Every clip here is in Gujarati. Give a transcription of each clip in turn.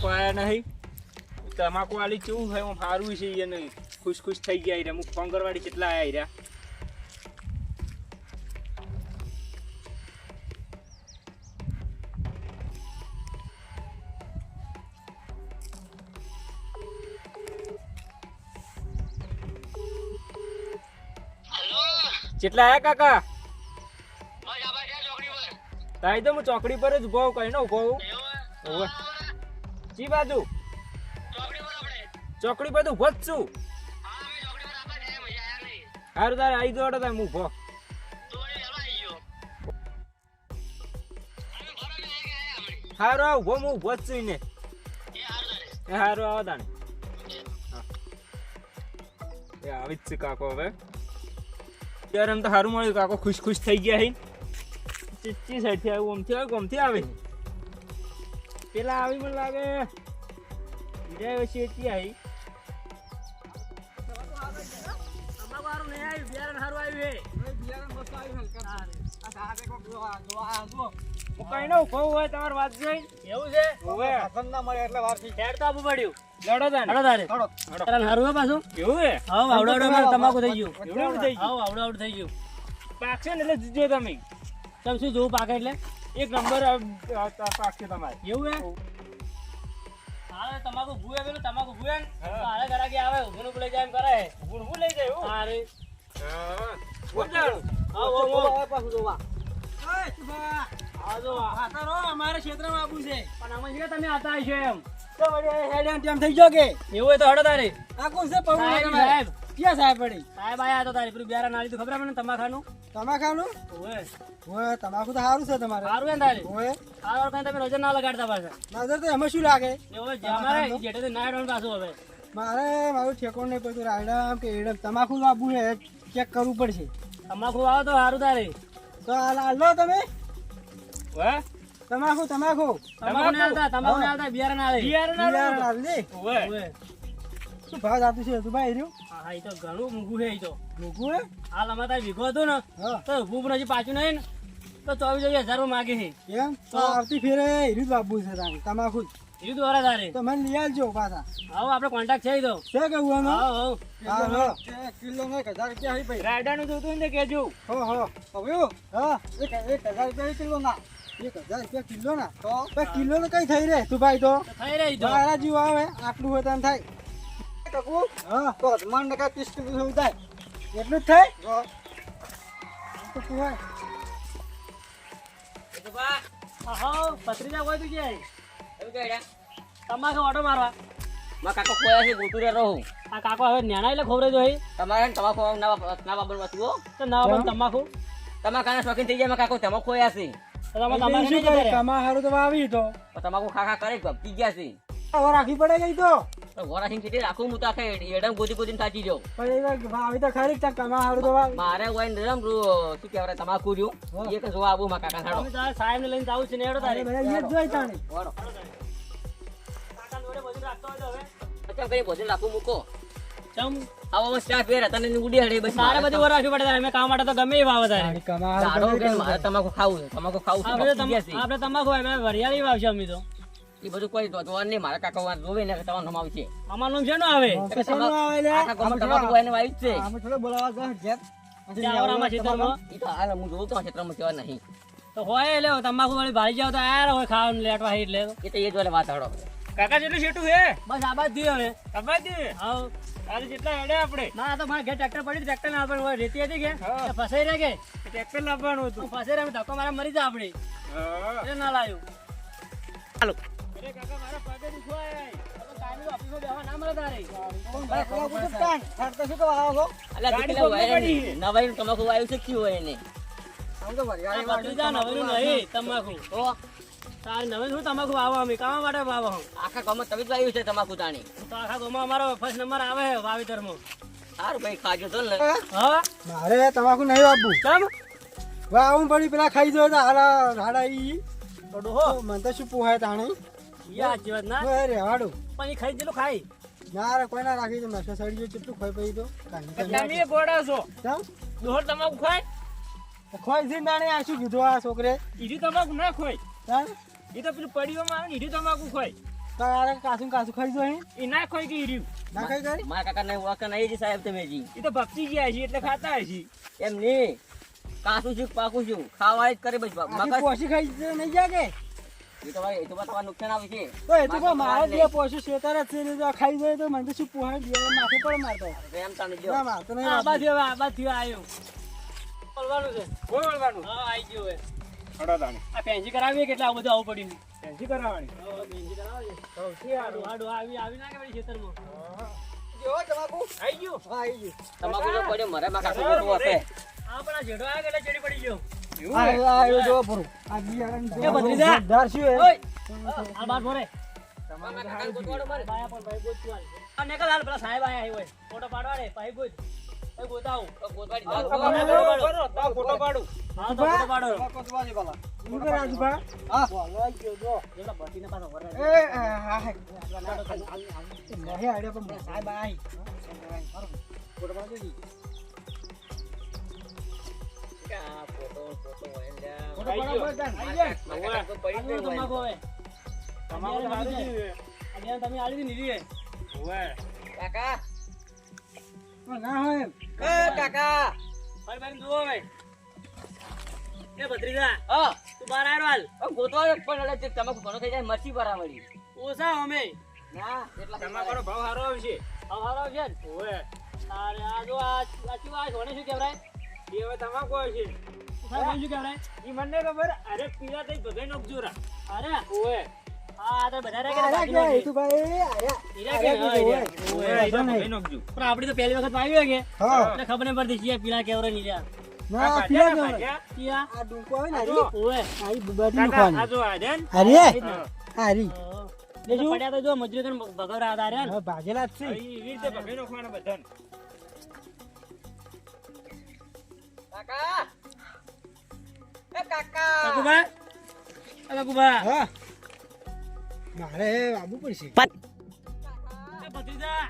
તમાકુ આયા નહીં. તમાકુ આલી કેવું થાય આમ સારું છે એને ખુશ ખુશ થઈ ગયા રે અમુક પંગરવાડી કેટલા આવ્યા રહ્યા. કેટલા આયા કાકા? તાઈ તો હું ચોકડી પર જ ઊભો કઈ નો ઊભો ઓવે. જી બાજુ. ચોકડી પર તો ઊભો જ છું. હારું તારે આવી દોડો તારે હું ઊભો. હારું આ ઊભો હું ઊભો જ છું ને એ હારું આવો તાને એ આવી જ છે કાકો હવે. ત્યારે એમ તો સારું મળ્યું કાકો ખુશ ખુશ થઈ ગયા હે. ચીચી સાઈડથી આવ્યું ઓમથી આવ્યું ગમથી આવે. પેલા આવી મને લાગે બીજા વચ્ચે એટલી આવી. હું કઈ ના ઊભો હોય તમારી વાત જોઈ એવું છે? હોવે. પસંદ ના મળે એટલે વારથી હેડ તો આપવું પડ્યું. લડો તાને હળો તારે થોડો તારા હારું હે પાછું? એવું હે હાવ આવડો આવડો મારે તમાકુ થઈ ગયું. એવડું એવડું થઈ ગયું? હાવ આવડો આવડો થઈ ગયું. પાકશે ને એટલે જીજો તમે. તમે શું જોવું પાકે એટલે? એક નંબર પાકશે તમારે. એવું હે? હારે તમાકુ ભૂએ પેલું તમાકુ ભૂએ ને? હા. તો આવે ઊભું લઈ જાય એમ કરે. ગુણ હું લઈ જાય હારે અમારે ક્ષેત્રમાં આવું છે. પણ અમે છે તમે આતા છો એમ. તો હેડ એમ તેમ થઈ ગયો કે? એવું હોય તો હડો તારે. આ કોણ છે? પવન સાહેબ. ક્યાં સાહેબ પડી સાહેબ આયા તો તારી પેલું બિયારા નાળી તો ખબર મને તમાખાનું? તમાખાનું ઓએ ઓએ તમાકુ તો સારું છે તમારે. સારું હે તારી? ઓએ સારું કઈ તમે નજર ના લગાડતા પાછા. નજર તો એમાં શું લાગે? ઓએ અમારે જેટે ના ડોન પાછું હવે. મારે મારું ઠેકોણ નહીં પડતું રાયડમ કે એડમ તમાકુ લાવવું હે ચેક કરવું પડશે. તમાકુ આવો તો સારું તારે. તો આ લા- તમે. ઓએ તમાકુ તમાકુ. તમાકુ ના આવતા તમાકુ ના આવતા બિયારા ના આવે બિયાર ના આવે ઓએ ઓય. શું ભાવ જાતું છે તું ભાઈ રહ્યું? હા હા, ઈ તો ઘણું મૂંગું છે એ તો. મૂકવું હે? હાલ અમારે તારે વીઘો હતો ને હા. તો ઊભું હજી પાછું નહીં ને. તો ચોવીસ ચોવીસ હજાર માગે છે. એમ? તો આવતી ફેરે હિરુદ જ છે તારે તમાકુ હિરુદ એ તો તારે. તો મને લઈ આવજો પાછા. આવો આપણે કોન્ટેક્ટ છે ઈ તો. છે કેવું એમાં હા હા. કિલો નો એક હજાર રૂપિયા હઈ ભાઈ. રાયડાનું જોતું ને કેજો હો હો. હવે હા? એક એક હજાર રૂપિયા કિલો ના. એક હજાર રૂપિયા કિલો ના. તો કિલો ને કઈ થઈ રે તું ભાઈ તો? થઈ રહી તો. જીવ આવે આટલું હોય તેમ થાય. કાકુ? હા. તો મન ને કાંઈ ત્રીસ કિલો જેવું થાય? એટલું જ થાય? હા. તો હા પત્રીજા કોઈ તું ક્યાંય તમાકુ ઓટો મારવા? માં કાકો ખોયા છે ગોતું રે રહું આ કાકો હવે નેના એટલે ખોબરે જો તમારે તમાકુ ના વાપ- ના વાપરવા તો ના પણ તમાકુ? તમારા કાને શોખીન થઈ જાય કાકો તમાકુ ખોયા છે. તમાકુ ખા ખા કરે ગયા છે. હવે રાખવી પડે ગઈ તો? તો વરાસીને કેટલી રાખું હું તો આખે એડમ ગોતી ગોતીને થાચી જાઉં. પણ એ તો ખરી જ કમા હારું તો મારે હોય ને શું કહેવાય તમાકુ રહ્યું. એ કે જોવા આવું માં કાકા તમે સાહેબ ને લઈને જાવું છે ને હેડો તારે બધા ઈ જોઈ તાણી. વાળો કાકા જોડે બધું રાખતો હોય હવે. અચ્છા કઈ ભોજન રાખું મૂકો. ચમ. આવા સ્ટાફ પહેરે તને ઉડી હડે બસ. તારે બધું વાર પડે અમે કામ માટે તો ગમે એ તારે મારે તમાકુ ખાવું તમાકુ ખાવું છે આપણે ગપતી આપણે તમાકુ અમે વરિયાળી વાવશે અમે તો. એ બધું કોઈ જોવાનું નહીં. મારા કાકા વાત જોવે ને કે તમારું નામ આવશે અમારું નામ છે આવે? તો શેનું આવે લે? આખા હોય ને વાયુ જ છે? આમ થોડા બોલાવા ગયા ઘેર. આવરામાં ખેતરમાં એ તો હાલ હું જોઉં તો ક્ષેત્રમાં કેવા નહીં. તો હોય એટલે તમાકુ વાળી ભાળી જાવ તો આયા હોય ખાવાનું લેટવા હઈ એટલે એ તો એ જોડે વાત હાડો કાકા જેટલું છેટું હે બસ આ બાદ થયું હવે અબાજી હાવ તારે જેટલા હેડે આપણે. ના તો મારે ઘેર ટ્રેક્ટર પડી ટ્રેક્ટર ના આપણે રેતી હતી કે? ફસાઈ રહે કે? ટ્રેક્ટર લાવવાનું હતું. હું ફસાઈ રહે ધક્કો મારા મરી જાય આપણે ના લાવ્યું અરે કાકા મારા પગે દુખવાય કાયમી ઓફિસમાં બેહવા ના મળે તારે. ભાઈ, ખોલા કાન. ખાટ શું કરવા આવો છો? કેટલા પગમાં હોય પડી. ને? નવાઈનું તમાકુ વાયુ છે ક્યું હોય એને. આમ તો નહીં તમાકુ. તો તારે નવીન શું તમાકુ વાવો અમે કામ માટે વાવો હું? આખા ગામમાં તમે જ વાયુ છે તમાકુ તાણી. તો આખા ગામમાં અમારો ફર્સ્ટ નંબર આવે છે વાવેતરમાં. સારું ભાઈ ખાજો તો ને. હા? મારે તમાકુ નહીં આપવું કેમ? વાવું પડી પેલા ખાઈ જો હાડા હાડા ઈ. તો ડોહો. મને તો શું પોહાય તાણી? ઈ સાચી વાત ના ઓય રેવાડું પણ ખાઈ જેલું ખાઈ ના રે કોઈ ના રાખી દે નશો સડી ગયો કેટલું ખોઈ પડી તો. તમે ગોડા છો. કેમ? દોહર તમાકુ ખાય? ખોઈ છે નાણે આ શું કીધું આ છોકરે? ઈડી તમાકુ ના ખોય? એ તો પેલું પડીઓમાં આવે ને ઈડી તમાકુ ખોય. તારે કાસું કાસું ખાઈ જો એ ના ખોઈ ગઈ રહ્યું ના ખાઈ કરી? મારા ઓળખતા નહીં જી સાહેબ તમે જી. એ તો ભક્તિ ગયા છે એટલે ખાતા હશે. એમ નહીં. કાસું છું પાકું છું. ખાવા જ કરે બસ. મગજ પોસી ખાઈ નહીં જા કે એ તો ભાઈ એ તો ભાઈ નુકસાન આવે છે. તો એ તો મારે જે પોસી શેતર જ છે ને જો ખાઈ જાય તો મને તો શું પોહાય? દે માથે પર મારતો એમ તમે જો ના મારતો નહીં આ બાજુ હવે આ આવ્યો બોલવાનું છે? કોઈ વળવાનું હા આવી ગયો આ કરાવીએ કેટલા બધું પડ્યું ફેન્સી કરાવવાની. હા, આવી આવી ના કે ભાઈ ખેતરમાં. જો તમાકુ. આઈ ગયું? હા આવી ગયું. તમાકુ તો પડ્યો મરે મારા કાકુ મોટું હશે. હા પણ આ જેડો આવ્યો એટલે ચડી પડી ગયો? આ આ જો પૂરું આ બિયારણ એ ભત્રીજા. જોરદાર શું હે ઓય આ બાર ભરે. મારા કાકાને ગોતવાડો મારે. બાયા પણ ભાઈ ગોત આ નીકળ હાલ પેલા સાહેબ આયા ફોટો પાડવા ભાઈ એ ગોતાવું. હા, તો ફોટો પાડું. હા. ગયો જો પાછો. એ હા હા. નહીં આડે પણ સાહેબ ફોટો પાડો. કાકા. એ કાકા ભાઈ ભાઈ જુઓ હવે એ ભત્રીજા હા તું બહાર આવ્યો હાલ આ પણ અડે તમાકુ ઘણો થઈ જાય મરચી બરાબરી ઓછા અમે ના એટલા તમાકુનો ભાવ સારો આવશે ભાવ સારો છે ને ઓવે. અરે આ જો આ આ શું આ શું કહેવાય એ હવે તમાકુ આવશે સાહેબ શું કહેવાય? ઈ મને ખબર અરે પીલા. અરે? આપડી તો પહેલી વખત આવી કે? ખબર નહીં પડતી પીલા ના, ભાગેલા જ છે. કાકા. એ કાકા. કાકુભા એ કાકુભા હા. મારે આવવું પડશે. ભત્રીજા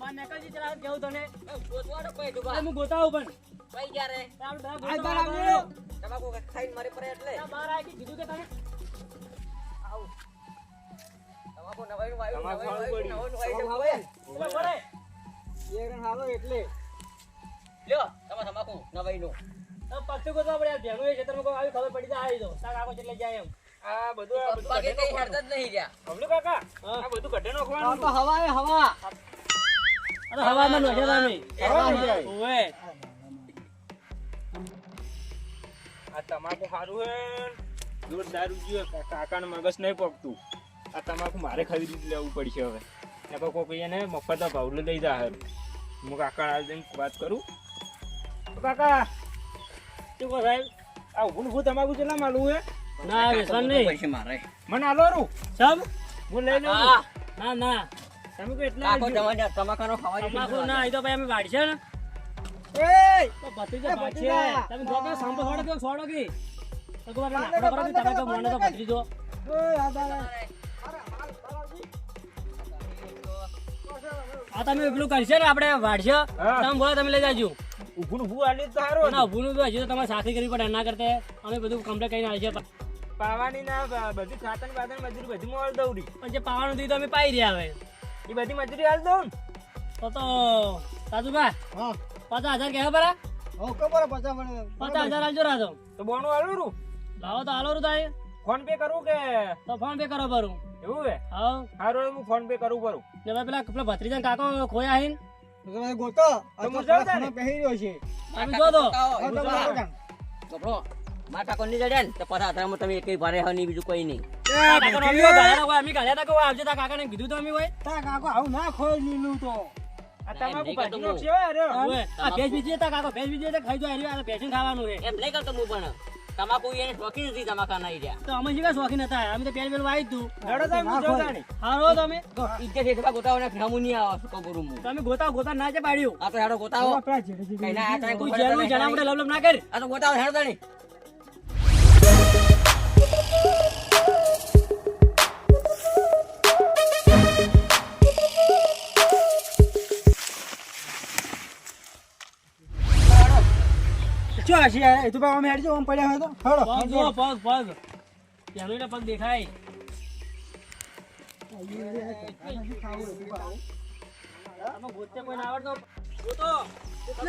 બાર નીકળજી જરા કેવું તને? એ કોઈ અરે હું ગોતાવું પણ. કઈ ગયા આપણે બધા આ ગોતવા બાર આવ્યો. આવ્યો. તમાકુ ખાઈને મરી પડે એટલે. આ બહાર આવી કીધું કે તને? તમાકુ. એટલે. લ્યો તમાકુ નવાઈનું તો પક્ષી ગોતવા પડે યાર. એ ખેતરમાં કોઈ આવી ખબર પડી જાય આવી દો તાર કાકો જેટલે જાય એમ આ બધું આ બધું પગે કઈ નાખવાનું. જ નહીં રહ્યા બબલુ કાકા. આ બધું ઘટે નાખવાનું. તો હવા એ હવા અરે હવામાં નોખ્યા તમે હવા ઓએ આ તમાકુ સારું હે જોરદાર ઉજ્યું હે. મગજ નહીં પકતું આ તમાકુ મારે ખરીદી જ લેવું પડશે હવે નકર કોઈ એને મફત ભાવ લઈ જાય. હું કાકા જઈને વાત કરું કાકા શું કહો સાહેબ? આ તમાકુ માલું હે? ના વ્યસન નહીં. પૈસે મારે. મને આલો રૂ. સબ હું લઈ લઉં ના ના. તમે કોઈ એટલા તમાકાનો ખાવા તમાકુ ના એ તો ભાઈ અમે વાડશે ને. એ તો ભત્રીજો એ તમે જો કે સાંભળો છોડો કે છોડો કે. તો કોઈ આપણે કરો તમે તો મને તો ભત્રીજો આ તમે પેલું કરશે ને આપણે વાડશે. તમે બોલો તમે લઈ જાજો. ઊભું ઊભું આલી તો સારું ના ઊભું નું હજી તો તમારે સાખી કરવી પડે એના કરતા અમે બધું કમ્પ્લેટ કરીને આવી છે પાવાની ના બધી ખાતર બાતર મજૂરી બધી મોલ દઉં રી. પણ જે પાવાનું દીધું અમે પાઈ રહ્યા હવે. એ બધી મજૂરી હાલ દઉં ને. તો તો સાજુભાઈ હા. પચાસ હજાર કહેવા પરા? હો ખબર પચાસ પચાસ હજાર આલજો રાતો. તો બોનું હાલું રૂ લાવો તો હાલો રૂ થાય ફોન પે કરું કે? તો ફોન પે કરો ભરું. એવું હે? હા. હારું હું ફોન પે કરું કરું ને પેલા પેલા ભત્રીજા કાકો ખોયા હે તમે ગોતો. તો તો પહેરી રહ્યો છે. તમે જો. તો. ગભરો. મારા કાકો ની જડ્યા ને તો પાછા હાથરામાં તમે એકઈ ભારે હો નહીં બીજું કોઈ નહીં. અમે ગાળ્યા તા કોઈ, અમે ગાળ્યા તા કોઈ, આવજે તા કાકાને કીધું તો અમે હોય. તા કાકો આવું ના ખોઈ લીલું તો. તમાકુ ભાજી અરે. આ બીજી કાકો હતા, ખાઈ જો આ ખાવાનું એમ નહીં કરતો હું પણ. તમાકુ એને શોખીન નથી તમાકા નહીં રહ્યા. તો અમે શીખા શોખીન હતા? અમે તો પેલ પેલું વાઈ તું. હારો તમે. ઇજ્જત એટલા ગોતાવો ને ફેમું નહીં આવે શું કરું હું? તમે ગોતા ગોતા ના છે પાડ્યું. આ તો હેડો ગોતાવો. કઈ ના આ તું. જણા આપણે લવ લવ ના કર. આ તો ગોતાવો હેડો તાણી યાર એ તો ભાઈ હેડજો આમ પડ્યા હોય તો હળો પગ જો પગ પગ પેલો એટલે પગ દેખાય આમાં ગોતે આવડતો ગોતો. ગોતો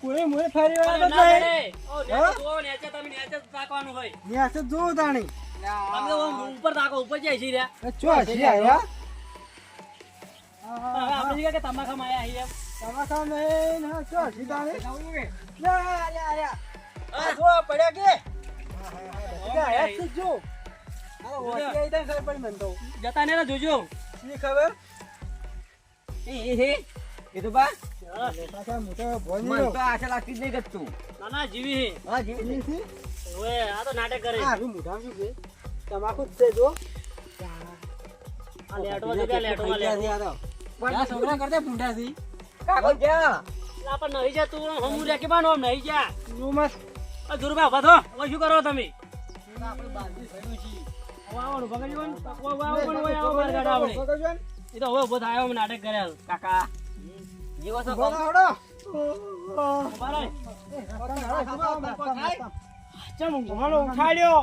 કોઈ ના બદલાય. કરે. ઓ, નેચે હા? જુઓ, નેચે તમે નેચે જ તાકવાનું હોય. ન્યા છે જોવું તાણી. તમે તો આમ ઉપર તાકો, ઉપર જાય છે રહ્યા. એ ચો હસી આવ્યા? હવે આપણે શીખે કે તમાખામાં આયા તમાશા નહીં, ને ચો હસી તાણી. લે, લે, પડી ને ના ના હા છોકરા કરતા ભૂંડા છે. કાકો ક્યાં આ પણ નહીં જા તું હમું રે કે બાનો આમ નહીં જા. તું. આ ધુરબા ઊભા થો હવે શું કરો તમે? આપણે બાંધી ભર્યું છે. હવે આવવાનું પકડી લો ને. આવો પણ હવે આવો માર ગાડા આપણે. પકડજો એ તો હવે ઊભો થાય અમે નાટક કર્યા કાકા. જીવો છો ઊભો હડો. ઊભા ચમ ઊંઘવાનો ઉઠાડ્યો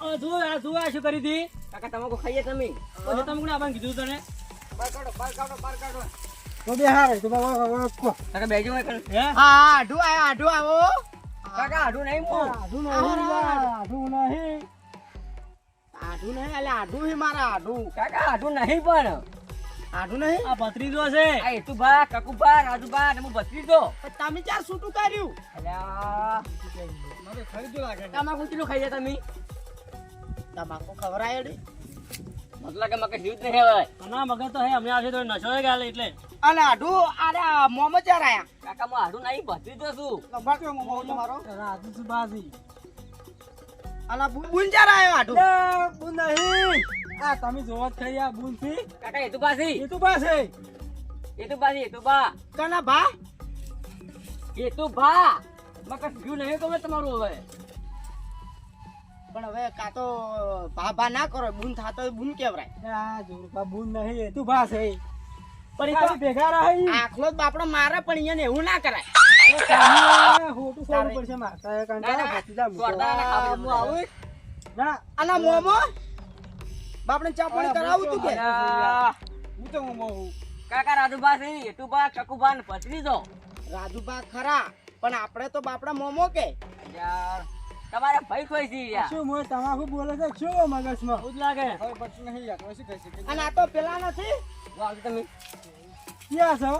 આ આ જુઓ આ શું કરી હતી? કાકા તમાકુ ખાઈએ તમે? પછી તમે કોને આપણને કીધું તને? તો બે હારે, તો બાબા, બાબા, કાકા બેજો મેં હે? કાકા આઢું નહીં હું આઢું નહીં, આઢું નહીં. કાકા આઢું નહીં પણ. આ ભત્રીજો છે. આ એતુભા કકુભા રાજુભા ને હું ભત્રીજો. તમે ચાર છૂટું કર્યું? અલ્યા. તમાકુ કેટલું ખાઈએ તમે? તમાકુ ખવડાય રે. મને લાગે મકે જીવ જ નહીં હવે ના મગજ તો હે અમને આવશે તો નશો હે ગાલે એટલે. અને આઢું અરે મોમો ચાર આયા. કાકા હું આઢું નહીં ભત્રીજો છું. લંબાડ્યો મોમો તમારો? રાજુ સુબાજી અને બુન ચાર આયો આઢું બુન નહીં. આ તમે જોવો જ ખરી આ બુનથી. કાકા એતુભા છે એ તો પાસે એતુભા છે એતુભા કના ભા? એતુભા મકે જીવ નહીં ગમે તમારું હવે. પણ હવે કાં તો ભા ભા ના કરો બૂન થાતો બૂન કેવરાય જોરબા બુન નહીં તો પાસે પણ એ તો ભેગા રહે. આખલો બાપડો મારે પણ અહીંયા એવું ના કરાય. પડશે મારતા ખાવા હું આવું ના. અને મોમો? બાપડે ચા પાણી કરાવું તું કે. હું તો મોમો હું કાકા રાજુભા છે એતુભા ચકુભા ને ભત્રીજો રાજુભા ખરા પણ આપણે તો બાપડા મોમો કે? યાર. તમારા ભાઈ કોઈ છે યાર શું મોય તમાકુ બોલે છે? શું મગજમાં? એવું લાગે. હવે પછી નહીં યાર હવે શું કહી અને આ તો પેલા નથી? હું આવજો તમે. ક્યાં છો?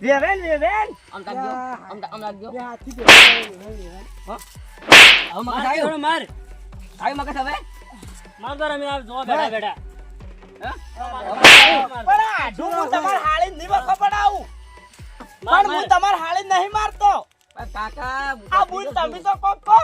વેવેન વેવેન. આમ તાકજો આમ તા- આમ લાગજો બે હાથથી ભેગા રહી, રહી, રહી. હવે મગજ માર થોડો માર. આવ્યું મગજ હવે? માર તો અમે આ જોવા બેડા હા? પણ હું તમાર હાળી નહીં વખો પડાવું. પણ હું તમાર હાળી નહીં મારતો. કાકા આ બૂન તમે તો કોક કો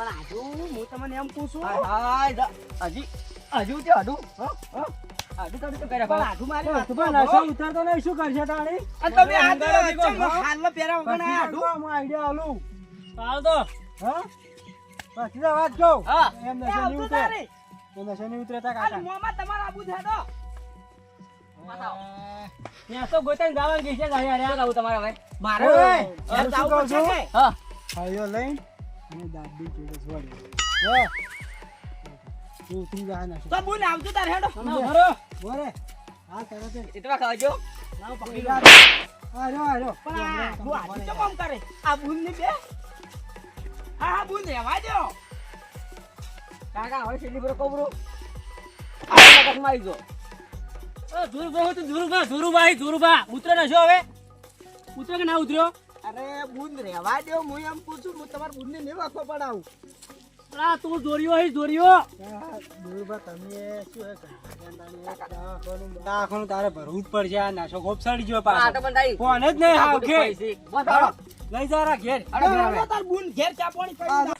તમે હું તમને એમ પૂછું હજી હજુ તે હજુ હજુ તો તો કર્યા પણ ભાઈ. મારી વાત પણ નશો સાંભળો. નહીં શું કરશે તાણી તમે આઈડિયા આલું હાલ તો હા? ભતીજા વાત કહું. હા. એમ નશો નહીં ઉતરે. તારે. એ નશો નહીં ઉતરે તા કાકા. મોંમાં તમારે આબુ તો ત્યાં તો ગોતાઈને જવાનું કે છે યાર શું કહું તમારે હવે મારે ઓય, ઘેર હું શું જાવું કહું પડશે કે? હા. ભાઈઓ લઈને અને દાદી જોડે છોડી હે? તું ઉતરી જા નશો તો બુન આવતું તારે હેડો. ના બોરે હા તરત એટલા ખાવજો. ના પકડી લો આ પણ કરે? બુનની બે? હા હા બુન રહેવા દો કાકા હવે છેલ્લી પર કોબરો. આ મગજમાં આવી ગયો. અ, ધુરુભા તો ધુરુભા ધુરુભાઈ ધુરુભા. ઉતરે ના છો હવે? ઉતરે કે ના ઉતર્યો? અરે બુંદ રહેવા દો હું એમ પૂછું હું તમાર બુન ને વાંખો પડાવું. આ તું દોર્યો હઈ દોર્યો. આ દુર્બા તમે શું હે? દવાખાનું તારે ભરવું જ પડશે. આ નાશો ગોપ સડી ગયો પાછો. ફોન જ નહીં હા કે બસ હાલો. લઈ જા રા ઘેર અરે. તાર બુન ઘેર ચા પાણી દે.